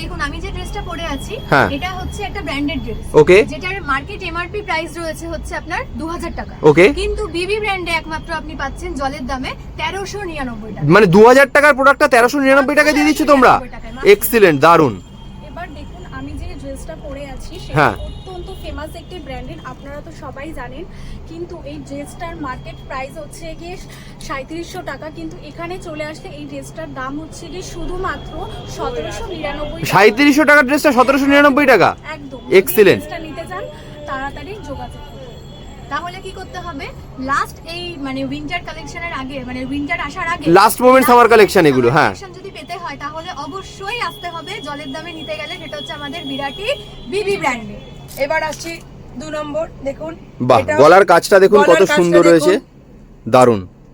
দেখুন আমি যে ড্রেসটা পরে আছি হ্যাঁ। এটা হচ্ছে একটা ব্র্যান্ডেড ড্রেস ওকে যেটার মার্কেট এমআরপি প্রাইস রয়েছে হচ্ছে আপনার দু হাজার টাকা। ওকে কিন্তু বিবি ব্র্যান্ডে একমাত্র আপনি পাচ্ছেন জলের দামে তেরোশো নিরানব্বই টাকা। মানে দু হাজার টাকার প্রোডাক্টটা তেরোশো নিরানব্বই টাকায় দিয়ে দিচ্ছ তোমরা? এক্সিলেন্ট দারুণ এবার দেখুন আমি যে ড্রেসটা পরে আছি হ্যাঁ। সেটা অত্যন্ত ফেমাস একটি ব্র্যান্ডেড আপনারা তো সবাই জানেন। কিন্তু এই ড্রেসটার মার্কেট প্রাইস হচ্ছে গিয়ে সাঁত্রিশশো টাকা কিন্তু এখানে চলে আসলে এই ড্রেসটার দাম হচ্ছে গিয়ে শুধুমাত্র সতেরোশো নিরানব্বই সাঁত্রিশশো টাকার ড্রেসটা সতেরোশো নিরানব্বই টাকা? একদম। Excellent. ড্রেসটা নিতে চান তাড়াতাড়ি যোগাযোগ করুন। তাহলে কি করতে হবে? লাস্ট এই মানে উইন্টার কালেকশনের আগে মানে উইন্টার আসার আগে Last moment summer collection এগুলো, হ্যাঁ। যদি পেতে হয় তাহলে অবশ্যই আসতে হবে। জলের দামে নিতে গেলে সেটা হচ্ছে আমাদের বিরাটি বিবি ব্র্যান্ডে এবার আসছি দু নম্বর দেখুন বাহ গলার কাজটা দেখুন কত সুন্দর রয়েছে।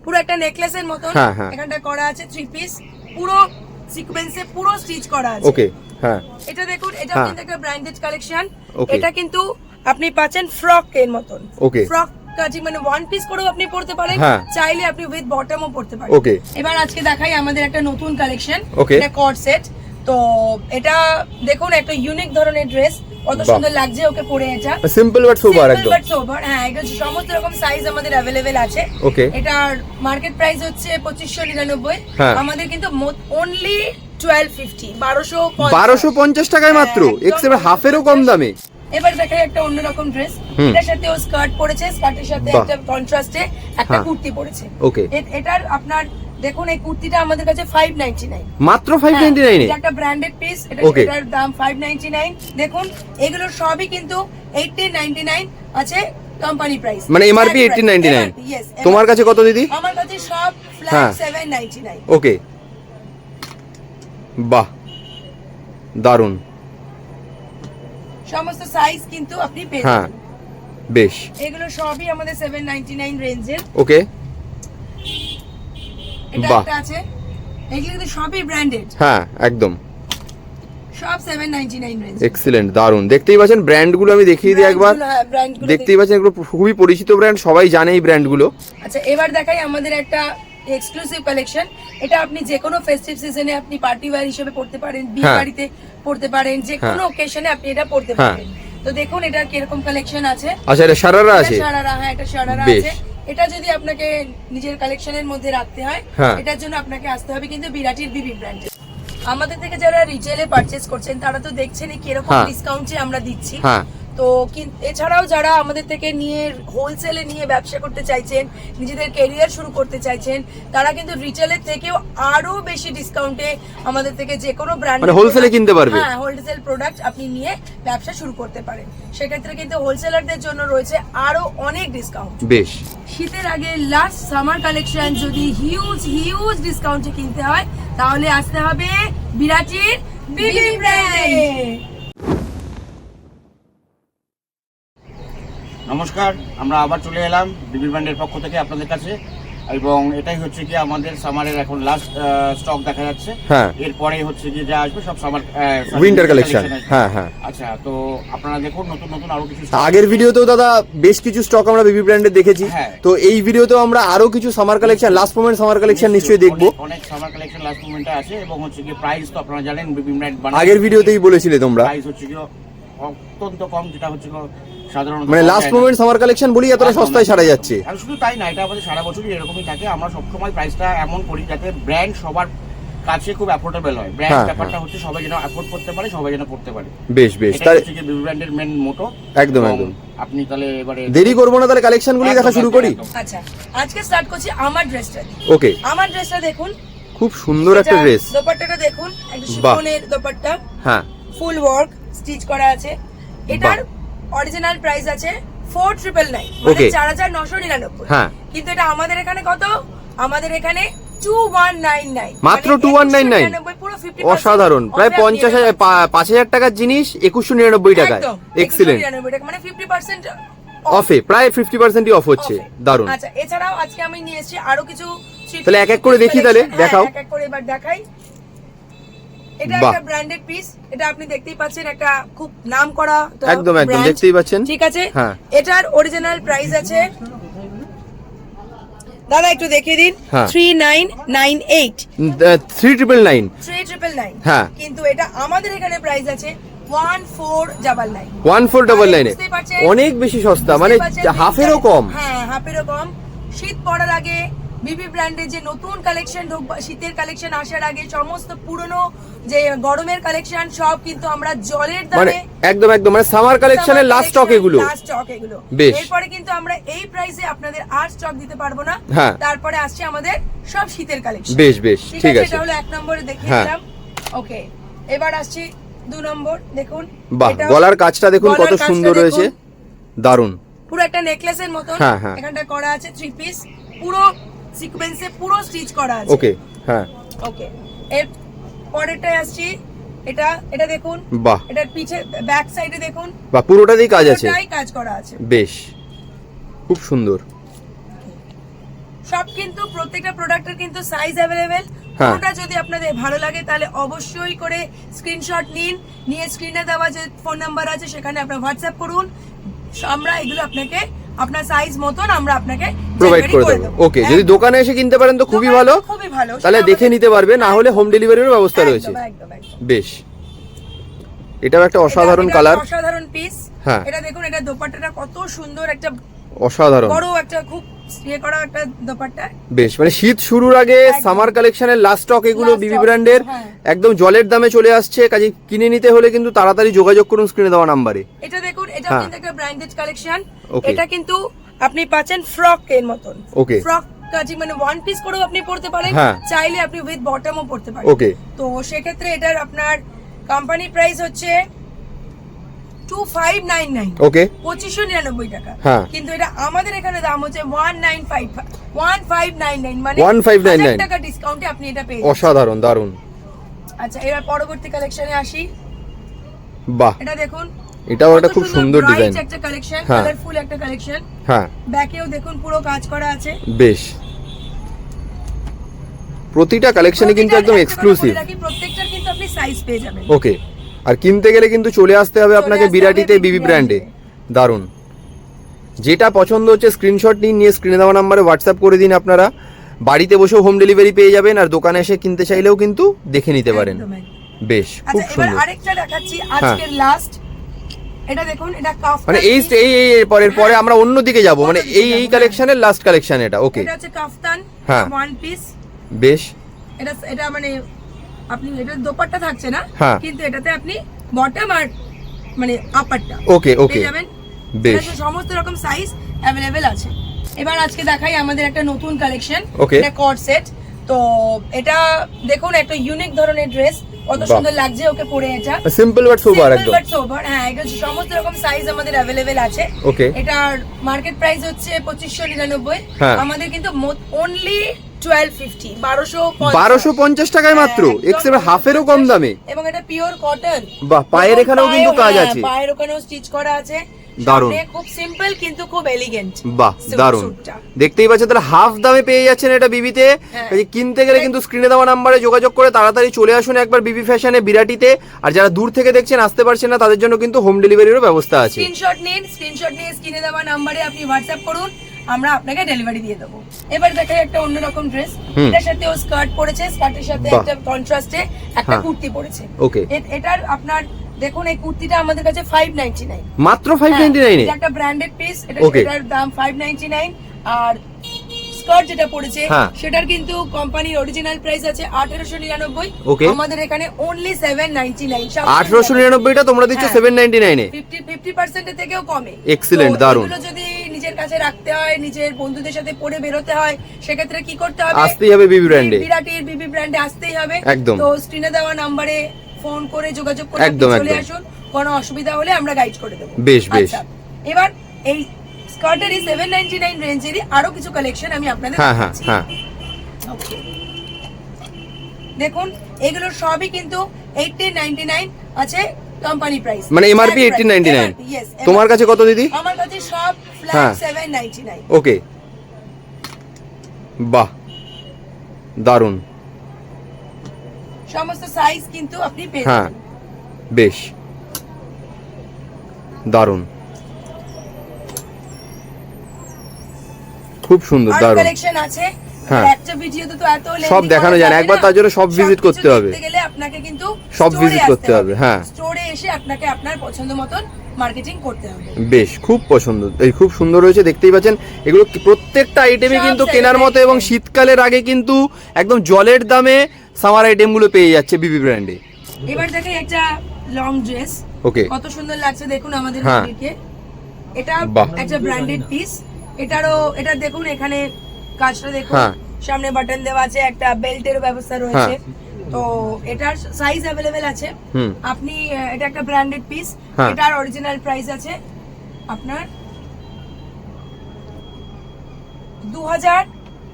পুরো একটা নেকলেসের মতন। হ্যাঁ, হ্যাঁ। এখানটা করা আছে থ্রি পিস পুরো সিকোয়েন্সে পুরো স্টিচ করা আছে। ওকে হ্যাঁ। এটা দেখুন এটা হ্যাঁ। কিন্তু একটা ব্র্যান্ডেড কালেকশন এটা কিন্তু আপনি পাচ্ছেন ফ্রক এর মতন। Okay. ফ্রক কাজিং মানে ওয়ান পিস করেও আপনি পড়তে পারেন। চাইলে আপনি উইথ বটমও পড়তে পারেন। Okay. এবার আজকে দেখাই আমাদের একটা নতুন কালেকশন এটা কট সেট তো এটা দেখুন একটা ইউনিক ধরনের ড্রেস কত সুন্দর লাগছে ওকে পরে এটা। সিম্পল বাট সোবার একদম। but sober, হ্যাঁ এটা সমস্ত রকম সাইজ আমাদের অ্যাভেলেবেল আছে। Okay. এটার মার্কেট প্রাইস হচ্ছে পঁচিশশো নিরানব্বই। হ্যাঁ। আমাদের কিন্তু অনলি টুয়েলভ ফিফটি বারোশো বারোশো পঞ্চাশ টাকায় মাত্র। হ্যাঁ, এক্সেপ্ট হাফেরও কম দামে। এবার দেখাই একটা অন্যরকম ড্রেস এটার সাথে ও স্কার্ট পরেছে স্কার্টের সাথে। একটা কন্ট্রাস্টে একটা হ্যাঁ। কুর্তি পরেছে. এ- এটার আপনার দেখুন এই কুর্তিটা আমাদের কাছে ফাইভ নাইনটি নাইন মাত্র ফাইভ নাইনটি নাইনে একটা ব্র্যান্ডেড পিস এটা. এটার দাম 599 দেখুন এগুলো সবই কিন্তু 1899 আছে কোম্পানি প্রাইস মানে MRP 1899 ইয়েস তোমার কাছে কত দিদি? আমার কাছে সব হ্যাঁ। ফ্ল্যাট 799 ওকে বাহ। দারুণ সমস্ত সাইজ কিন্তু আপনি পেয়ে হ্যাঁ। বেশ। এগুলো সবই আমাদের 799 রেঞ্জের ওকে এটা। একটা আছে। এগুলো কিন্তু সবই ব্র্যান্ডেড হ্যাঁ একদম। সব 799 রেঞ্জ এক্সিলেন্ট দারুণ দেখতেই পাচ্ছেন ব্র্যান্ডগুলো আমি দেখিয়ে দিই একবার। দেখতেই পাচ্ছেন এগুলো খুবই পরিচিত ব্র্যান্ড সবাই জানে এই ব্র্যান্ডগুলো আচ্ছা এবার দেখাই আমাদের একটা এক্সক্লুসিভ কালেকশন এটা আপনি যে কোনো ফেস্টিভ সিজনে আপনি পার্টি ওয়্যার হিসেবে পড়তে পারেন বিয়ে হ্যাঁ। বাড়িতে পড়তে পারেন যে কোনো হ্যাঁ। ওকেশনে আপনি এটা পড়তে হ্যাঁ। পারেন। তো দেখুন এটা কীরকম কালেকশন আছে। আচ্ছা এটা আছে? হ্যাঁ এটা সারারা আছে। এটা যদি আপনাকে নিজের কালেকশনের মধ্যে রাখতে হয় হ্যাঁ। এটার জন্য আপনাকে আসতে হবে কিন্তু বিরাটির বিবি ব্র্যান্ডে আমাদের থেকে যারা রিটেলে পারচেজ করছেন তারা তো দেখছেন কীরকম হ্যাঁ। ডিসকাউন্টে আমরা দিচ্ছি হ্যাঁ তো এছাড়াও যারা আমাদের থেকে নিয়ে হোলসেলে নিয়ে ব্যবসা করতে চাইছেন নিজেদের কেরিয়ার শুরু করতে চাইছেন তারা কিন্তু রিটেলের থেকেও আরও বেশি ডিসকাউন্টে আমাদের থেকে যে কোনো ব্র্যান্ড মানে এ কিনতে পারবে? হ্যাঁ হোলসেল প্রোডাক্ট আপনি নিয়ে ব্যবসা শুরু করতে পারেন। সেক্ষেত্রে কিন্তু হোলসেলারদের জন্য রয়েছে আরও অনেক ডিসকাউন্ট বেশ। শীতের আগে লাস্ট সামার কালেকশন যদি হিউজ হিউজ ডিসকাউন্টে কিনতে হয় তাহলে আসতে হবে বিরাটির বিবি ব্র্যান্ড নমস্কার আমরা আবার চলে এলাম বিবি ব্র্যান্ডের পক্ষ থেকে আপনাদের কাছে। এবং এটাই হচ্ছে কি আমাদের সামারের এখন লাস্ট স্টক দেখা যাচ্ছে। হ্যাঁ। এরপরে হচ্ছে কি যা আসবে সব সামার উইন্টার কালেকশন হ্যাঁ হ্যাঁ। আচ্ছা তো আপনারা দেখুন নতুন নতুন আরও কিছু আগের ভিডিওতেও দাদা বেশ কিছু স্টক আমরা বিবি ব্র্যান্ডে দেখেছি। হ্যাঁ। তো এই ভিডিওতেও আমরা আরও কিছু summer collection last moment summer collection নিশ্চয়ই দেখব। অনেক- সামার কালেকশন লাস্ট মোমেন্টে আছে এবং হচ্ছে কি প্রাইস তো আপনারা জানেন বিবি ব্র্যান্ড আগের ভিডিওতেই বলেছিলে তোমরা। প্রাইস হচ্ছে কি অত্যন্ত কম যেটা হচ্ছে মানে লাস্ট মোমেন্ট সামার কালেকশন বলি এতটা সস্তায় সারা যাচ্ছে। আর শুধু তাই না এটা আমাদের সারা বছরই এরকমই থাকে। আমরা সবসময় প্রাইসটা এমন করি যাতে ব্র্যান্ড সবার কাছে খুব অ্যাফোর্ডেবল হয়। ব্র্যান্ড ব্যাপারটা হ্যাঁ। হচ্ছে সবাই যেন অ্যাফোর্ড করতে পারে সবাই যেন পড়তে পারে। বেশ বেশ। কি ব্র্যান্ডের মেন মোটো একদম, একদম। আপনি তাহলে এবারে দেরি করব না তাহলে কালেকশন গুলি দেখা শুরু করি। আচ্ছা আজকে স্টার্ট করছি আমার ড্রেসটা ওকে আমার ড্রেসটা দেখুন। খুব সুন্দর একটা ড্রেস দোপাট্টাটা দেখুন একটা শিফনের দোপাট্টা। হ্যাঁ। ফুল ওয়ার্ক স্টিচ করা আছে। এটার অরিজিনাল প্রাইস আছে ফোর ট্রিপল নাইন মানে চার হাজার নশো নিরানব্বই। হ্যাঁ। কিন্তু এটা আমাদের এখানে কত? আমাদের এখানে টু ওয়ান নাইন নাইন মাত্র 2199 পুরো ফিফটি অসাধারণ। প্রায় পঞ্চাশ হাজার পাঁচ হাজার টাকার জিনিস একুশশো নিরানব্বই টাকায়। এক্সিলেন্ট মানে ফিফটি পার্সেন্ট অফে প্রায় ফিফটি পার্সেন্টই অফ হচ্ছে। দারুণ আচ্ছা এছাড়াও আজকে আমি নিয়ে এসেছি আরও কিছু তাহলে এক এক করে দেখি তাহলে, দেখাও। হ্যাঁ, এক এক করে এবার দেখাই। এটা একটা ব্র্যান্ডেড পিস এটা আপনি দেখতেই পাচ্ছেন একটা খুব নাম করা একদম, একদম, দেখতেই পাচ্ছেন। ঠিক আছে। এটার অরিজিনাল প্রাইস আছে দাদা একটু দেখিয়ে দিন। Three nine nine eight three triple nine three triple nine হ্যাঁ। কিন্তু এটা আমাদের এখানে প্রাইস আছে ওয়ান ফোর ডাবল নাইন অনেক বেশি সস্তা মানে হাফেরও কম। হ্যাঁ হাফেরও কম। শীত পড়ার আগে বিবি ব্র্যান্ডের যে নতুন কালেকশন শীতের কালেকশন আসার আগে সমস্ত পুরনো যে গরমের কালেকশন সব কিন্তু আমরা জলের মানে দামে একদম একদম। মানে সামার কালেকশনের লাস্ট স্টক এগুলো। লাস্ট স্টক এগুলো। এরপরে কিন্তু আমরা এই প্রাইসে আপনাদের আর স্টক দিতে পারব না। হ্যাঁ। তারপরে আসছে আমাদের সব শীতের কালেকশন বেশ বেশ। ঠিক আছে এটা হলো এক নম্বরে দেখিয়ে হ্যাঁ। দিলাম ওকে এবার আসছি দু নম্বর দেখুন। বাহ গলার কাজটা দেখুন কত সুন্দর। রয়েছে দারুণ পুরো একটা নেকলেসের মতন। হ্যাঁ, হ্যাঁ। এখানটা করা আছে থ্রি পিস পুরো সিকোয়েন্সে পুরো স্টিচ করা আছে। ওকে হ্যাঁ। ওকে এর পরেরটায় আসছি এটা এটা দেখুন। বাহ। এটার পিছে ব্যাক সাইডে দেখুন। বাহ পুরোটাতেই কাজ আছে। পুরোটাই কাজ করা আছে। বেশ খুব সুন্দর। সব কিন্তু প্রত্যেকটা প্রোডাক্টের কিন্তু সাইজ অ্যাভেলেবেল হ্যাঁ। কোনটা যদি আপনাদের ভালো লাগে তাহলে অবশ্যই করে স্ক্রিনশট নিন। নিয়ে স্ক্রিনে দেওয়া যে ফোন নাম্বার আছে সেখানে আপনার হোয়াটসঅ্যাপ করুন। আমরা এগুলো আপনাকে আপনার সাইজ মতন আমরা আপনাকে প্রোভাইড করে দেবো। ওকে যদি দোকানে এসে কিনতে পারেন তো খুবই ভালো। খুবই ভালো। তাহলে দেখে নিতে পারবে না হলে হোম ডেলিভারির ব্যবস্থা রয়েছে। বেশ। এটাও একটা অসাধারণ কালার অসাধারণ পিস হ্যাঁ। এটা দেখুন এটা দোপাট্টাটা কত সুন্দর একটা অসাধারণ। বড় একটা খুব ইয়ে করা একটা দোপাট্টা। বেশ মানে শীত শুরুর আগে সামার কালেকশনের লাস্ট স্টক এগুলো বিবি ব্র্যান্ডের। একদম জলের দামে চলে আসছে কাজে কিনে নিতে হলে কিন্তু তাড়াতাড়ি যোগাযোগ করুন স্ক্রিনে দেওয়া নাম্বারে এটা দেখুন এটা হ্যাঁ। কিন্তু একটা ব্র্যান্ডেড কালেকশন এটা কিন্তু আপনি পাচ্ছেন ফ্রক এর মতন। ওকে ফ্রক কাজিং মানে ওয়ান পিস করেও আপনি পড়তে পারেন হ্যাঁ। চাইলে আপনি উইথ বটমও পড়তে পারেন। Okay. তো সেক্ষেত্রে এটার আপনার কোম্পানি প্রাইস হচ্ছে two five nine nine okay পঁচিশশো নিরানব্বই টাকা। হ্যাঁ। কিন্তু এটা আমাদের এখানে দাম হচ্ছে one nine five one five nine nine মানে 1599 টাকা ডিসকাউন্টে আপনি এটা পেয়ে। অসাধারণ দারুণ। আচ্ছা এবার পরবর্তী কালেকশনে আসি। বাহ। এটা দেখুন। এটাও একটা খুব সুন্দর ডিজাইন একটা কালেকশন হ্যাঁ। কালারফুল একটা কালেকশন হ্যাঁ। ব্যাকেও দেখুন পুরো কাজ করা আছে। বেশ। প্রতিটা কালেকশনে কিন্তু একদম এক্সক্লুসিভ প্রত্যেকটার কিন্তু আপনি সাইজ পেয়ে যাবেন। ওকে আর কিনতে গেলে কিন্তু চলে আসতে হবে আপনাকে বিরাটিতে বিবি ব্র্যান্ডে। দারুণ। যেটা পছন্দ হচ্ছে স্ক্রিনশট নিন নিয়ে স্ক্রিনে দেওয়া নাম্বারে হোয়াটসঅ্যাপ করে দিন আপনারা। বাড়িতে বসেও হোম ডেলিভারি পেয়ে যাবেন আর দোকানে এসে কিনতে চাইলেও কিন্তু দেখে নিতে পারেন। বেশ খুব আচ্ছা সুন্দর। আরেকটা দেখাচ্ছি আজকের লাস্ট এটা দেখুন এটা কাফতান মানে এই এই এই পরের পরে আমরা অন্য দিকে যাব। মানে এই এই কালেকশনের লাস্ট কালেকশন এটা ওকে এটা হচ্ছে কাফতান হ্যাঁ। ওয়ান পিস বেশ। এটা এটা মানে আপনি এটা দোপাট্টা থাকছে না হ্যাঁ। কিন্তু এটাতে আপনি বটম আর মানে আপারটা ওকে ওকে যাবেন বেশ। সমস্ত রকম সাইজ অ্যাভেলেবেল আছে এবার আজকে দেখাই আমাদের একটা নতুন কালেকশন. এটা কট সেট তো এটা দেখুন একটা ইউনিক ধরনের ড্রেস কত সুন্দর লাগছে ওকে পরে এটা সিম্পল বাট সুপার একদম sober, হ্যাঁ এটা সমস্ত রকম সাইজ আমাদের অ্যাভেলেবেল আছে Okay. এটার মার্কেট প্রাইস হচ্ছে পঁচিশশো নিরানব্বই হ্যাঁ। আমাদের কিন্তু অনলি বারোশো পঞ্চাশ। টাকায় মাত্র। হাফেরও কম দামে। এবং এটা পিওর কটন বাহ, পায়ের এখানেও কিন্তু কাজ আছে। পায়ের ওখানেও স্টিচ করা আছে। দারুণ। সামনে খুব সিম্পল কিন্তু খুব এলিগেন্ট বাহ দারুণ। দেখতেই পাচ্ছেন তাহলে হাফ দামে পেয়ে যাচ্ছেন এটা বিবিতে। হ্যাঁ। কিনতে গেলে কিন্তু স্ক্রিনে দেওয়া নাম্বারে যোগাযোগ করে তাড়াতাড়ি চলে আসুন একবার বিবি ফ্যাশনে বিরাটিতে। আর যারা দূর থেকে দেখছেন আসতে পারছেন না তাদের জন্য কিন্তু হোম ডেলিভারিরও ব্যবস্থা আছে। স্ক্রিনশট নিন স্ক্রিনশট নিয়ে স্ক্রিনে দেওয়া নাম্বারে আপনি হোয়াটসঅ্যাপ করুন। আমরা আপনাকে ডেলিভারি দিয়ে দেবো এবার দেখাই একটা অন্যরকম ড্রেস এটার সাথে ও স্কার্ট পরেছে স্কার্টের সাথে একটা কন্ট্রাস্টে একটা হ্যাঁ। কুর্তি পরেছে. এ- এটার আপনার দেখুন এই কুর্তিটা আমাদের কাছে ফাইভ নাইনটি নাইন মাত্র ফাইভ নাইনটি নাইনে একটা ব্র্যান্ডেড পিস এটা. সেটার দাম ফাইভ নাইনটি নাইন আর স্কার্ট যেটা পড়েছে হ্যাঁ। সেটার কিন্তু কোম্পানির অরিজিনাল প্রাইস আছে আঠেরোশো নিরানব্বই. আমাদের এখানে অনলি সেভেন নাইনটি নাইন আঠারোশো নিরানব্বইটা তোমরা দিচ্ছ হ্যাঁ। সেভেন নাইনটি নাইনে ফিফটি ফিফটি পার্সেন্টের থেকেও কমে তো দারুণ। যদি নিজের কাছে রাখতে হয় নিজের বন্ধুদের সাথে পরে বেরোতে হয় সেক্ষেত্রে কি করতে হবে? আসতেই হবে বিবি ব্র্যান্ডে বিরাটির বিবি ব্র্যান্ডে আসতেই হবে। একদম। তো স্ক্রিনে দেওয়া নাম্বারে ফোন করে যোগাযোগ করে একদম, চলে আসুন। কোনো অসুবিধা হলে আমরা গাইড করে দেবো। বেশ, বেশ। আচ্ছা, এবার এই স্কার্টেরই সেভেন নাইনটি নাইন রেঞ্জেরই আরও কিছু কালেকশন আমি আপনাদের হ্যাঁ হ্যাঁ হ্যাঁ। দেখুন এগুলো সবই কিন্তু এইটিন নাইনটি নাইন আছে কোম্পানি প্রাইস মানে MRP 1899 তোমার কাছে কত দিদি? আমার সব হ্যাঁ। সেভেন নাইনটি নাইন ওকে বাহ। দারুণ। সমস্ত সাইজ কিন্তু আপনি পেয়ে হ্যাঁ। বেশ। দারুণ। খুব সুন্দর দারুণ। কালেকশন আছে। হ্যাঁ। একটা ভিডিওতে তো এত সব দেখানো যায় না, একবার তার জন্য সব ভিজিট করতে হবে। গেলে আপনাকে কিন্তু সব ভিজিট করতে হবে, হ্যাঁ। স্টোরে এসে আপনাকে আপনার পছন্দ মতন মার্কেটিং করতে হবে। বেশ খুব পছন্দ। এই খুব সুন্দর হয়েছে দেখতেই পাচ্ছেন। এগুলো প্রত্যেকটা আইটেমই কিন্তু কেনার মতো এবং শীতকালের আগে কিন্তু একদম জলের দামে সামার আইটেমগুলো পেয়ে যাচ্ছে বিবি ব্র্যান্ডে। এবার দেখে একটা লং ড্রেস ওকে। কত সুন্দর লাগছে দেখুন আমাদের হ্যাঁ। এটা একটা ব্র্যান্ডেড পিস এটারও এটা দেখুন এখানে কাজটা দেখুন। হ্যাঁ। সামনে বাটন দেওয়া আছে একটা বেল্টেরও ব্যবস্থা রয়েছে। তো এটার সাইজ অ্যাভেলেবেল আছে। আপনি এটা একটা ব্র্যান্ডেড পিস। এটার অরিজিনাল প্রাইস আছে আপনার দু হাজার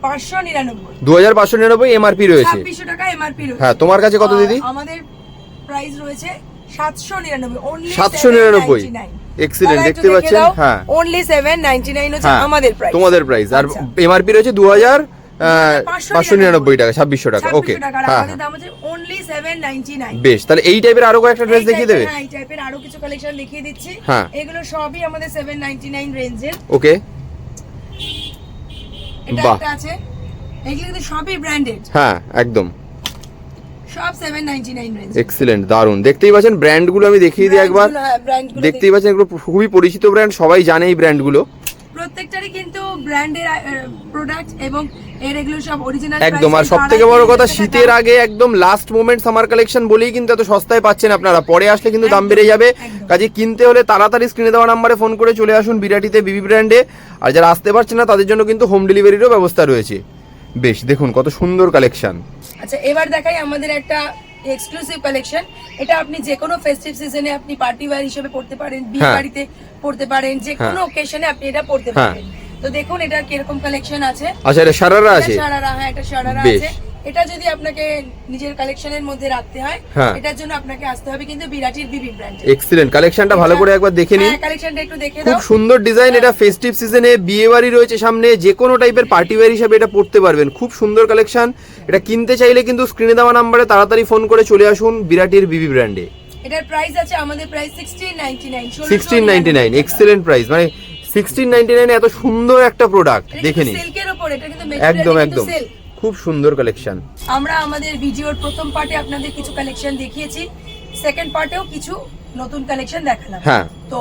পাঁচশো নিরানব্বই। দু হাজার পাঁচশো নিরানব্বই এমআরপি রয়েছে। ছাব্বিশশো টাকা এমআরপি রয়েছে। হ্যাঁ তোমার কাছে কত দিদি? আমাদের প্রাইস রয়েছে সাতশো নিরানব্বই। অনলি 799 Excellent, দেখতে পাচ্ছেন? হ্যাঁ। অনলি সেভেন নাইনটি নাইন হচ্ছে হ্যাঁ আমাদের প্রাইস তোমাদের প্রাইস আর আচ্ছা। এমআরপি রয়েছে দু হাজার পাঁচশো নিরানব্বই টাকা ছাব্বিশশো টাকা ওকে হ্যাঁ হ্যাঁ। বেশ তাহলে এই টাইপের আরও কয়েকটা ড্রেস দেখিয়ে দেবে? হ্যাঁ এই টাইপের আরও কিছু কালেকশন দেখিয়ে দিচ্ছি। হ্যাঁ। এগুলো সবই আমাদের সেভেন নাইনটি নাইন রেঞ্জের ওকে এটা বাহ। আছে। এগুলো কিন্তু সবই ব্র্যান্ডেড হ্যাঁ একদম। সব seven ninety nine range excellent দারুণ দেখতেই পাচ্ছেন ব্র্যান্ডগুলো আমি দেখিয়ে দিই একবার। দেখতেই পাচ্ছেন এগুলো খুবই পরিচিত ব্র্যান্ড সবাই জানে এই ব্র্যান্ডগুলো প্রত্যেকটারই কিন্তু ব্র্যান্ডের প্রোডাক্ট এবং এর এগুলো সব অরিজিনাল একদম আর সব থেকে বড় কথা শীতের আগে একদম লাস্ট মোমেন্ট সামার কালেকশন বলেই কিন্তু এত সস্তায় পাচ্ছেন আপনারা। পরে আসলে কিন্তু দাম বেড়ে যাবে। কাজে কিনতে হলে তাড়াতাড়ি স্ক্রিনে দেওয়া নাম্বারে ফোন করে চলে আসুন বিরাটিতে বিবি ব্র্যান্ডে আর যারা আসতে পারছেন না তাদের জন্য কিন্তু হোম ডেলিভারিরও ব্যবস্থা রয়েছে। বেশ দেখুন কত সুন্দর কালেকশন আচ্ছা এবার দেখাই আমাদের একটা এক্সক্লুসিভ কালেকশন এটা আপনি যে কোনো ফেস্টিভ সিজনে আপনি পার্টি ওয়্যার হিসেবে পড়তে পারেন বিয়ে হ্যাঁ। বাড়িতে পড়তে পারেন যে কোনো ওকেশনে আপনি এটা পড়তে হ্যাঁ। পারেন। তো দেখুন এটা কীরকম কালেকশন আছে? আচ্ছা এটা সারারা আছে? সারারা হ্যাঁ এটা সারারা আছে। এটা যদি আপনাকে নিজের কালেকশনের মধ্যে রাখতে হয় হ্যাঁ। এটার জন্য আপনাকে আসতে হবে কিন্তু বিরাটির বিবি ব্র্যান্ডে এক্সিলেন্ট কালেকশনটা ভালো করে একবার দেখে নিন। হ্যাঁ কালেকশনটা একটু দেখে খুব সুন্দর ডিজাইন এটা ফেস্টিভ সিজনে বিয়ে বাড়ি রয়েছে সামনে যে কোনো টাইপের পার্টি ওয়্যার হিসাবে এটা পড়তে পারবেন। খুব সুন্দর কালেকশন এটা কিনতে চাইলে কিন্তু স্ক্রিনে দেওয়া নাম্বারে তাড়াতাড়ি ফোন করে চলে আসুন বিরাটির বিবি ব্র্যান্ডে এটার প্রাইস আছে আমাদের price sixteen ninety nine sixteen ninety nine excellent price মানে সিক্সটিন নাইনটি নাইন এত সুন্দর একটা প্রোডাক্ট দেখে নিন। সিল্কের উপর এটা কিন্তু একদম একদম। খুব সুন্দর কালেকশন আমরা আমাদের ভিডিওর প্রথম পার্টে আপনাদের কিছু কালেকশন দেখিয়েছি। সেকেন্ড পার্টেও কিছু নতুন কালেকশন দেখালাম। হ্যাঁ। তো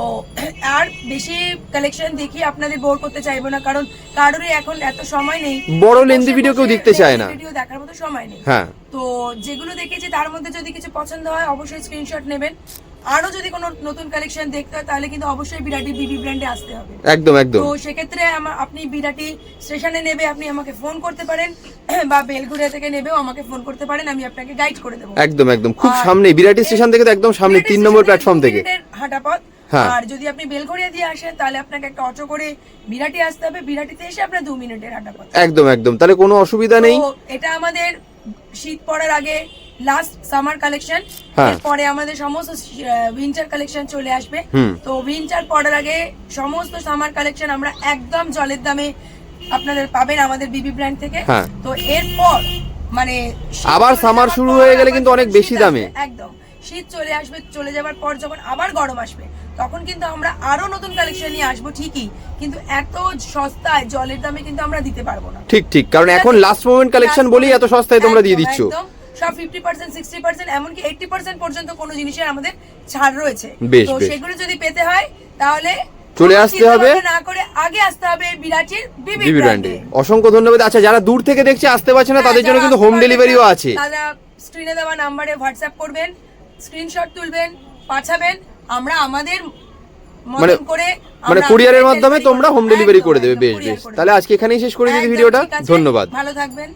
আর বেশি কালেকশন দেখিয়ে আপনাদের বোর করতে চাইব না কারণ কারোরই এখন এত সময় নেই। বড় লেন্দি ভিডিও কেউ দেখতে চায় না। ভিডিও দেখার মতো সময় নেই। হ্যাঁ। তো যেগুলো দেখেছি তার মধ্যে যদি কিছু পছন্দ হয় অবশ্যই স্ক্রিনশট নেবেন। আরও যদি কোনো নতুন কালেকশন দেখতে হয় তাহলে কিন্তু অবশ্যই বিরাটি বিবি ব্র্যান্ডে আসতে হবে। একদম একদম। তো সেক্ষেত্রে আপনি বিরাটি স্টেশনে নেবে আপনি আমাকে ফোন করতে পারেন বা বেলগুড়িয়া থেকে নেবেও আমাকে ফোন করতে পারেন আমি আপনাকে গাইড করে দেবো। একদম একদম। খুব সামনে বিরাটি স্টেশন থেকে তো একদম সামনে তিন নম্বর প্ল্যাটফর্ম থেকে। মিনিটের হাঁটা পথ হ্যাঁ। আর যদি আপনি বেলঘড়িয়া দিয়ে আসেন তাহলে আপনাকে একটা অটো করে বিরাটি আসতে হবে। বিরাটিতে এসে আপনার দু মিনিটের হাঁটা পথ একদম একদম। তাহলে কোনো অসুবিধা নেই। এটা আমাদের শীত পড়ার আগে লাস্ট সামার কালেকশন। পরে আমাদের সমস্ত উইন্টার কালেকশন চলে আসবে। তো উইন্টার পড়ার আগে সমস্ত সামার কালেকশন আমরা একদম জলের দামে আপনাদের পাবেন আমাদের বিবি ব্র্যান্ড থেকে। হ্যাঁ। তো এরপর মানে শীত আবার যাওয়ার শুরু হয়ে গেলে কিন্তু অনেক বেশি দামে। আসবে, একদম। শীত চলে আসবে চলে যাওয়ার পর যখন আবার গরম আসবে তখন কিন্তু আমরা আরও নতুন কালেকশন নিয়ে আসব ঠিকই। কিন্তু এত সস্তায় জলের দামে কিন্তু আমরা দিতে পারব না। ঠিক ঠিক। কারণ এখন লাস্ট মোমেন্ট কালেকশন বলেই এত সস্তায় তোমরা দিয়ে দিচ্ছ। সব ফিফটি পার্সেন্ট সিক্সটি পার্সেন্ট এমনকি এইটটি পার্সেন্ট পর্যন্ত কোনো জিনিসের আমাদের ছাড় রয়েছে। তো সেগুলো যদি পেতে হয় তাহলে চলে আসতে হবে। না করে আগে আসতে হবে বিরাটির বিবি ব্র্যান্ডে অসংখ্য ধন্যবাদ। আচ্ছা যারা দূর থেকে দেখছে আসতে পারছে না তাদের জন্য হ্যাঁ, কিন্তু হোম ডেলিভারিও আছে। তারা স্ক্রিনে দেওয়া নাম্বারে হোয়াটসঅ্যাপ করবেন স্ক্রিনশট তুলবেন পাঠাবেন। আমরা আমাদের মানে করে মানে কুরিয়ারের মাধ্যমে তোমরা হোম ডেলিভারি করে দেবে। বেশ বেশ। তাহলে আজকে এখানেই শেষ করে একদম ভিডিওটা। ধন্যবাদ। ভালো থাকবেন।